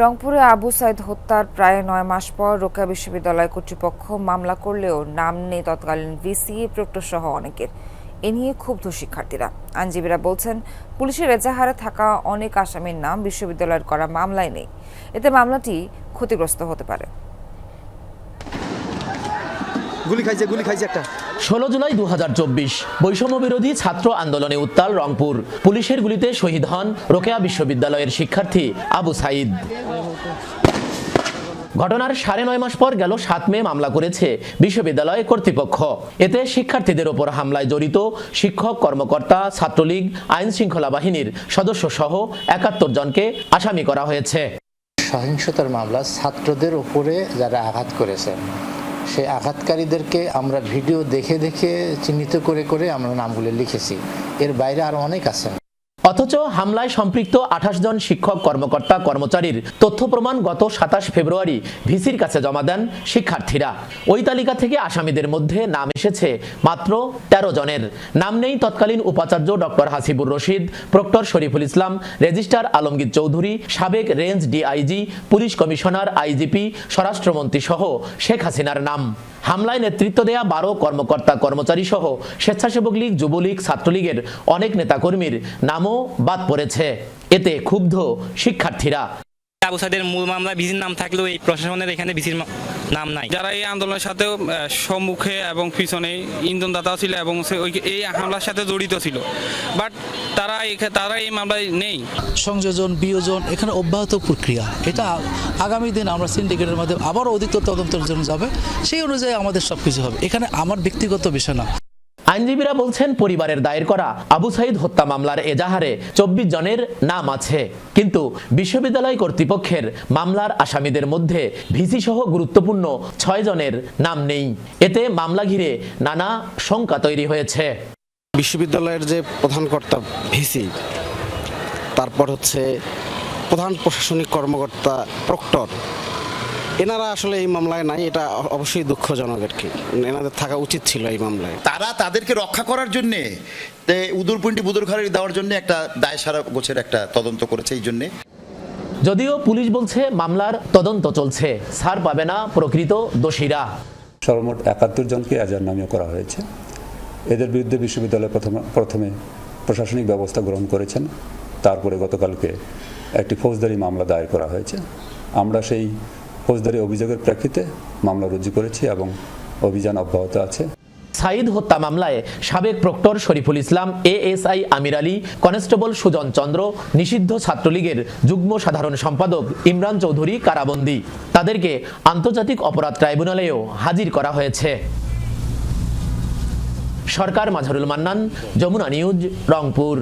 রংপুরে আবু সাইদ হত্যার প্রায় নয় মাস পর রোকেয়া বিশ্ববিদ্যালয় কর্তৃপক্ষ মামলা করলেও নাম নেই তৎকালীন ভিসি, প্রক্টর সহ অনেকের। এ নিয়ে ক্ষুব্ধ শিক্ষার্থীরা। আইনজীবীরা বলছেন, পুলিশের এজাহারে থাকা অনেক আসামির নাম বিশ্ববিদ্যালয়ের করা মামলায় নেই। এতে মামলাটি ক্ষতিগ্রস্ত হতে পারে। গুলি খাইছে গুলি খাইছে একটা। ষোলো জুলাই দু হাজার চব্বিশ বৈষম্য বিরোধী ছাত্র আন্দোলনে উত্তাল রংপুর। পুলিশের গুলিতে শহীদ হন রোকেয়া বিশ্ববিদ্যালয়ের শিক্ষার্থী আবু সাইদ। ঘটনার সাড়ে নয় মাস পর গেল সাত মে মামলা করেছে বিশ্ববিদ্যালয় কর্তৃপক্ষ। এতে শিক্ষার্থীদের ওপর হামলায় জড়িত শিক্ষক, কর্মকর্তা, ছাত্রলীগ, আইন শৃঙ্খলা বাহিনীর সদস্য সহ একাত্তর জনকে আসামি করা হয়েছে। সহিংসতার মামলা ছাত্রদের উপরে যারা আঘাত করেছে সেই আঘাতকারীদেরকে আমরা ভিডিও দেখে দেখে চিহ্নিত করে করে আমরা নামগুলো লিখেছি। এর বাইরে আরও অনেক আছেন অথচ হামলায় সম্পৃক্ত আঠাশ জন শিক্ষক, কর্মকর্তা, কর্মচারীর তথ্য প্রমাণ গত সাতাশ ফেব্রুয়ারি ভিসির কাছে জমা দেন শিক্ষার্থীরা। ওই তালিকা থেকে আসামিদের মধ্যে নাম এসেছে মাত্র ১৩ জনের। নাম নেই তৎকালীন উপাচার্য doctor Hasibur Rashid, proctor Shariful Islam, registrar Alamgir Chowdhury, সাবেক range DIG, police commissioner, IGP, স্বরাষ্ট্রমন্ত্রী সহ শেখ হাসিনার নাম। হামলায় নেতৃত্ব দেয়া বারো কর্মকর্তা, কর্মচারী সহ স্বেচ্ছাসেবক লীগ, যুবলীগ, ছাত্রলীগের অনেক নেতাকর্মীর নামও বাদ পড়েছে। এতে ক্ষুব্ধ শিক্ষার্থীরা। আবু সাইদের মূল মামলা বিজির নাম থাকলেও এই প্রশাসনের এখানে বিজির নাম নাই। যারা এই আন্দোলনের আহ, সম্মুখে এবং পিছনে ইন্ধনদাতা ছিল এবং এই হামলার সাথে জড়িত ছিল। বাট তারা তারা এই মামলায় নেই। সংযোজন বিয়োজন এখানে অব্যাহত প্রক্রিয়া। এটা আগামী দিন আমরা সিন্ডিকেটের মাধ্যমে আবারও অধিকতর তদন্তের জন্য যাবে। সেই অনুযায়ী আমাদের সব কিছু হবে। এখানে আমার ব্যক্তিগত বিষয় না। আইনজীবীরা বলছেন, পরিবারের দায়ের করা আবু সাইদ হত্যা মামলার এজাহারে চব্বিশ জনের নাম আছে। কিন্তু বিশ্ববিদ্যালয় কর্তৃপক্ষের মামলার আসামিদের মধ্যে ভিসি সহ গুরুত্বপূর্ণ ছয় জনের নাম নেই। এতে মামলা ঘিরে নানা শঙ্কা তৈরি হয়েছে। বিশ্ববিদ্যালয়ের যে প্রধান কর্তা ভিসি, তারপর হচ্ছে প্রধান প্রশাসনিক কর্মকর্তা প্রক্টর এনারা আসলে এই মামলায় নাই এটা অবশ্যই দুঃখজনক আর কি। এনাদের থাকা উচিত ছিল এই মামলায়। তারা তাদেরকে রক্ষা করার জন্যে তে উদুরপুন্টি বুদুরঘাড়ি দেওয়ার জন্য একটা দায় সারা গোছের একটা তদন্ত করেছে এই জন্যে। যদিও পুলিশ বলছে মামলার তদন্ত চলছে ছাড় পাবে না প্রকৃত দোষীরা। সর্বমোট একাত্তর জনকে এজার নামীয় করা হয়েছে। এদের বিরুদ্ধে বিশ্ববিদ্যালয় প্রথমে প্রথমে প্রশাসনিক ব্যবস্থা গ্রহণ করেছেন। তারপরে গতকালকে একটি ফৌজদারি মামলা দায়ের করা হয়েছে। আমরা সেই ফৌজদারি অভিযোগের প্রেক্ষিতে মামলা রুজু করেছি এবং অভিযান অব্যাহত আছে। সাইদ হত্যা মামলায় সাবেক proctor Shariful Islam, ASI Amir Ali, constable Sujan Chandra, নিষিদ্ধ ছাত্রলীগের যুগ্ম সাধারণ সম্পাদক ইমরান চৌধুরী কারাবন্দী। তাদেরকে আন্তর্জাতিক অপরাধ ট্রাইব্যুনালেও হাজির করা হয়েছে। সরকার মাঝারুল মান্নান, যমুনা নিউজ, রংপুর।